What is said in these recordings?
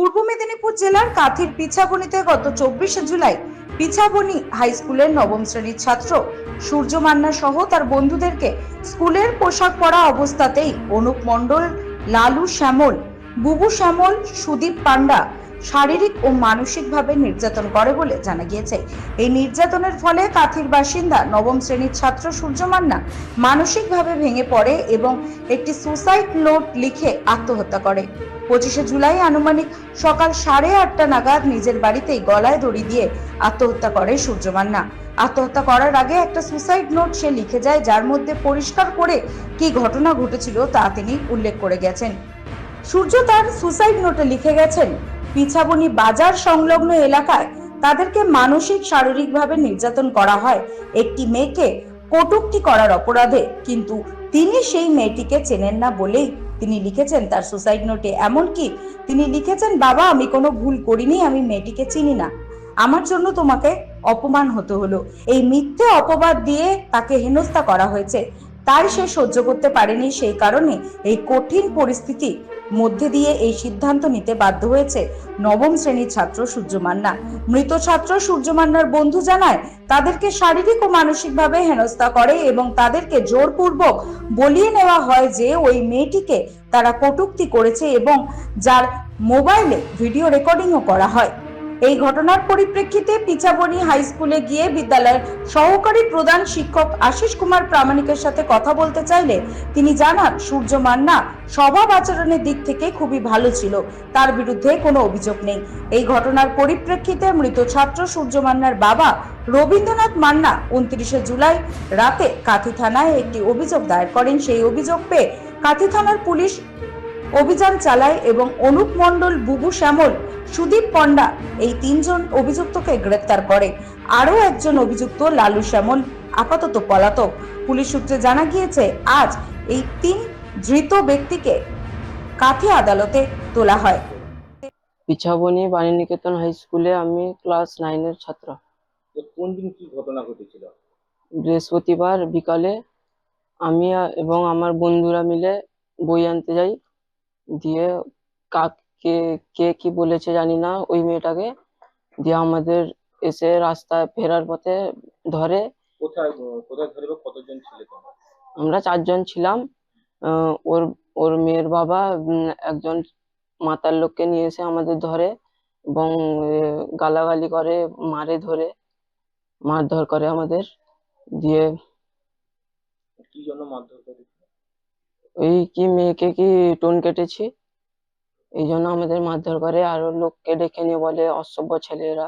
পূর্ব মেদিনীপুর জেলার কাথির পিছাবনিতে গত চব্বিশে জুলাই পিছাবনি হাই স্কুলের নবম শ্রেণির ছাত্র সূর্য মান্না সহ তার বন্ধুদেরকে স্কুলের পোশাক পরা অবস্থাতেই অনুপ মণ্ডল, লালু শ্যামল, বুবু শ্যামল, সুদীপ পান্ডা শারীরিক ও মানসিকভাবে নির্যাতন করে বলে জানা গিয়েছে। এই নির্যাতনের ফলে কাথির বাসিন্দা নবম শ্রেণির ছাত্র সূর্য মান্না মানসিকভাবে ভেঙে পড়ে এবং একটি সুসাইড নোট লিখে আত্মহত্যা করে। পঁচিশে জুলাই আনুমানিক সকাল সাড়ে আটটা নাগাদ নিজের বাড়িতেই গলায় দড়ি দিয়ে আত্মহত্যা করে সূর্য মান্না আত্মহত্যা করার আগে একটা সুসাইড নোট সে লিখে যায়, যার মধ্যে পরিষ্কার করে কি ঘটনা ঘটেছিল তা তিনি উল্লেখ করে গেছেন। সূর্য তার সুসাইড নোটে লিখে গেছেন, পিছাবনি বাজার সংলগ্ন এলাকায় তাদেরকে মানসিক, শারীরিকভাবে নির্যাতন করা হয়। একটি মেয়েকে কটূক্তি করার অপরাধে, কিন্তু তিনি সেই মেয়েটিকে চেনেন না বলেই তিনি লিখেছেন তার সুসাইড নোটে এমনকি তিনি লিখেছেন, বাবা, আমি কোনো ভুল করিনি, আমি মেয়েটিকে চিনি না। আমার জন্য তোমাকে অপমান হতে হলো। এই মিথ্যে অপবাদ দিয়ে তাকে হেনস্থা করা হয়েছে। তাই সে সহ্য করতে পারেনি সেই কারণে এই কঠিন পরিস্থিতি মধ্যে দিয়ে এই সিদ্ধান্ত নিতে বাধ্য হয়েছে নবম শ্রেণির ছাত্র সূর্য মান্না। মৃত ছাত্র সূর্য মান্নার বন্ধু জানায়, তাদেরকে শারীরিক ও মানসিকভাবে হেনস্থা করে এবং তাদেরকে জোরপূর্বক বলিয়ে নেওয়া হয় যে ওই মেয়েটিকে তারা কটূক্তি করেছে এবং যার মোবাইলে ভিডিও রেকর্ডিংও করা হয়। এই ঘটনার পরিপ্রেক্ষিতে পিচাবনি হাই স্কুলে গিয়ে বিদ্যালয়ের সহকারী প্রধান শিক্ষক আশিস কুমার প্রামাণিকের সাথে কথা বলতে চাইলে তিনি জানান, সূর্য মান্না স্বভাব আচরণের দিক থেকে খুবই ভালো ছিল। তার বিরুদ্ধে কোনো অভিযোগ নেই। এই ঘটনার পরিপ্রেক্ষিতে মৃত ছাত্র সূর্য মান্নার বাবা রবীন্দ্রনাথ মান্না উনত্রিশে জুলাই রাতে কাথি থানায় একটি অভিযোগ দায়ের করেন। সেই অভিযোগ পেয়ে কাথি থানার পুলিশ অভিযান চালায় এবং অনুপ মণ্ডল, বুবু শ্যামল সুদীপ পণ্ডা এই তিনজন অভিযুক্তকে গ্রেপ্তার করে। আরও একজন অভিযুক্ত লালু শ্যামল আপাতত পলাতক। পুলিশ সূত্রে জানা গিয়েছে আজ এই তিন ধৃত ব্যক্তিকে কাথি আদালতে তোলা হয়। পিছাবনি বাণীনিকেতন হাই স্কুলে আমি ক্লাস নাইনের ছাত্র। কোন দিন কি ঘটনা ঘটেছিল? বৃহস্পতিবার বিকালে আমি এবং আমার বন্ধুরা মিলে বই আনতে যাই। দিয়ে কাকে কে কে কি বলেছে জানি না ওই মেয়েটাকে দিয়ে আমাদের এসে রাস্তায় ফেরার পথে ধরে। কোথায় কোথায় ধরে বা কতজন ছিলে তোমরা? আমরা চারজন ছিলাম। আহ, ওর ওর মেয়ের বাবা উম, একজন মাতার লোককে নিয়ে এসে আমাদের ধরে এবং গালাগালি করে মারে ধরে মারধর করে আমাদের দিয়ে। কি জন্য মারধর করেছিল ওই কি মেয়েকে কি টোন কেটেছি? এই জন্য আমাদের মারধর করে। আরও লোককে ডেকে নিয়ে বলে অসভ্য ছেলেরা।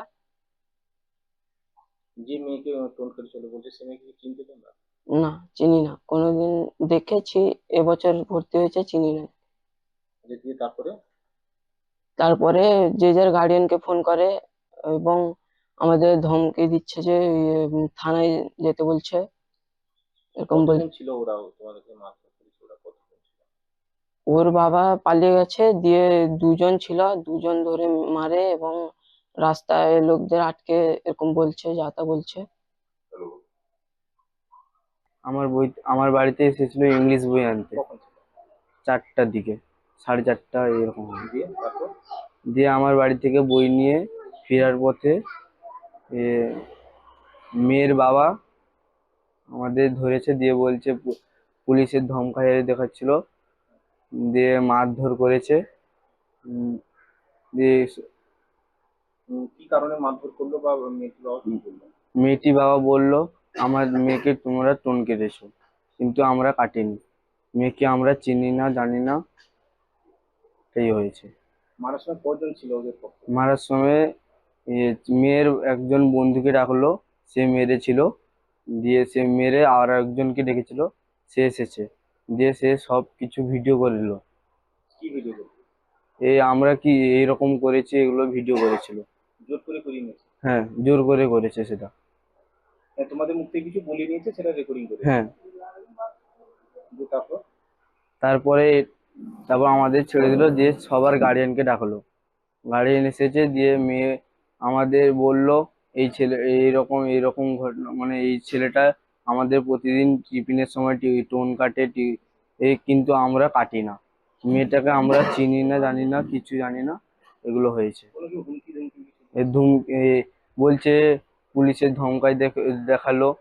যে মেয়েকে টোন করেছিল বলছে সে মেয়েকে চিনতে তোমরা না চিনি না। কোনোদিন দেখেছি এবছর ভর্তি হয়েছে চিনি না। যে দিয়ে তারপরে? তারপরে যে যার গার্ডিয়ানকে ফোন করে এবং আমাদের ধমকি দিচ্ছে যে ইয়ে, উম, থানায় যেতে বলছে। এরকম বল কতজন ছিল ওরা তোমাদেরকে মারধর করেছে? ওরা ছিল ওর বাবা পালিয়ে গেছে, দিয়ে দুজন ছিল, দুজন ধরে মারে এবং রাস্তায় লোকদের আটকে এরকম বলছে, যা তা বলছে। আমার বই, আমার বাড়িতে এসেছিল ইংলিশ বই আনতে। চারটার দিকে, সাড়ে চারটা এরকম। দিয়ে আমার বাড়ি থেকে বই নিয়ে ফেরার পথে মেয়ের বাবা আমাদের ধরেছে, দিয়ে বলছে, পুলিশের ধমকাই দেখাচ্ছিল। দিয়ে মারধর করেছে। দিয়ে কি কারণে মারধর করল বা মেয়েটি বাবা কি বলল? মেয়েটি বাবা বলল আমার মেয়েকে তোমরা টোন কেটেছো কিন্তু আমরা কাটিনি। মেয়েকে আমরা চিনি না জানি না এই হয়েছে। মারার সময় কজন ছিল ওদের পক্ষে? মারার সময় মেয়ের একজন বন্ধুকে ডাকলো সে মেরেছিল দিয়ে সে মেরে আর একজনকে ডেকেছিল সে এসেছে। দিয়ে সে সব কিছু ভিডিও করে দিল কি ভিডিও এই আমরা কি এইরকম করেছি এগুলো ভিডিও করেছিল। জোর করে করিয়ে নিয়েছে? হ্যাঁ জোর করে করেছে সেটা। হ্যাঁ, তোমাদের মুখ থেকে কিছু বলে নিয়েছে সেটা রেকর্ডিং করে হ্যাঁ। তারপর? তারপরে তারপর আমাদের ছেড়ে দিল দিয়ে সবার গার্ডিয়ানকে ডাকলো। গার্ডিয়ান এসেছে দিয়ে মেয়ে আমাদের বলল এই ছেলে এইরকম এইরকম ঘটনা মানে এই ছেলেটা আমাদের প্রতিদিন টিফিনের সময় টি- টোন কাটে কিন্তু আমরা কাটি না। মেয়েটাকে আমরা চিনি না জানি না কিছু জানি না এগুলো হয়েছে। ধুম বলছে পুলিশের ধমকাই দেখ- দেখাল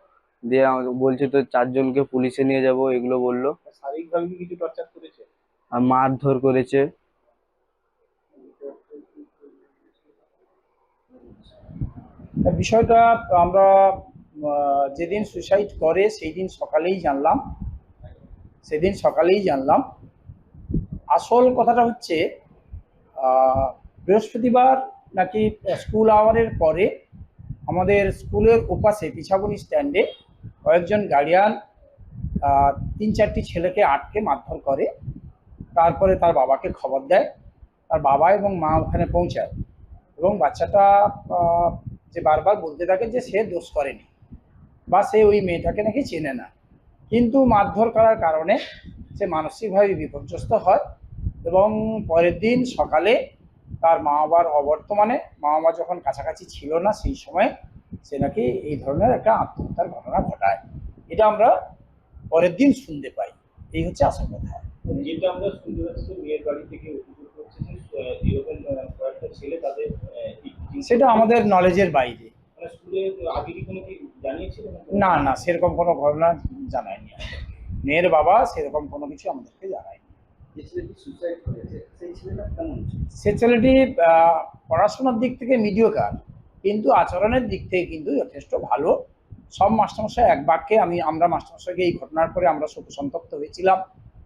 দিয়ে বলছে তো চারজনকে পুলিশে নিয়ে যাব এগুলো বলল। শারীরিকভাবে কি কিছু টর্চার করেছে? আর মারধর করেছে। বিষয়টা আমরা যেদিন সুসাইড করে সেই দিন সকালেই জানলাম। সেদিন সকালেই জানলাম। আসল কথাটা হচ্ছে বৃহস্পতিবার নাকি স্কুল আওয়ারের পরে আমাদের স্কুলের ওপাশে, পিছাবনি স্ট্যান্ডে কয়েকজন গার্ডিয়ান তিন চারটি ছেলেকে আটকে মারধর করে। তারপরে তার বাবাকে খবর দেয়। তার বাবা এবং মা ওখানে পৌঁছায়। এবং বাচ্চাটা যে বারবার বলতে থাকে যে সে দোষ করেনি। বা সে ওই মেয়েটাকে নাকি চেনে না। কিন্তু মারধর করার কারণে সে মানসিকভাবে বিপর্যস্ত হয় এবং পরের দিন সকালে তার মা বাবার অবর্তমানে মা বাবা যখন কাছাকাছি ছিল না সেই সময় সে নাকি এই ধরনের একটা আত্মহত্যার ঘটনা ঘটায়। এটা আমরা পরের দিন শুনতে পাই। এই হচ্ছে আসল কথা। যেটা আমরা শুনতে পাচ্ছি মেয়ের বাড়ি থেকে অভিযোগ করছে যে এরকম কয়েকটা ছেলে তাদের সেটা আমাদের নলেজের বাইরে। মানে স্কুলে আগে কি কোনো কি জানিয়েছিলেন না না সেরকম কোনো ঘটনা জানায়নি। মেয়ের বাবা সেরকম কোনো কিছু আমাদেরকে জানায়নি? সে ছেলেটি পড়াশোনার দিক থেকে মিডিওকার কিন্তু আচরণের দিক থেকে কিন্তু যথেষ্ট ভালো সব মাস্টারমশাই এক বাক্যে আমি আমরা মাস্টারমশাইকে এই ঘটনার পরে আমরা শোক সন্তপ্ত হয়েছিলাম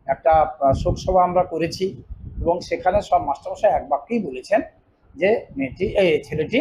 একটা শোকসভা আমরা করেছি এবং সেখানে সব মাস্টারমশাই এক বাক্যেই বলেছেন যে মেয়েটি এই ছেলেটি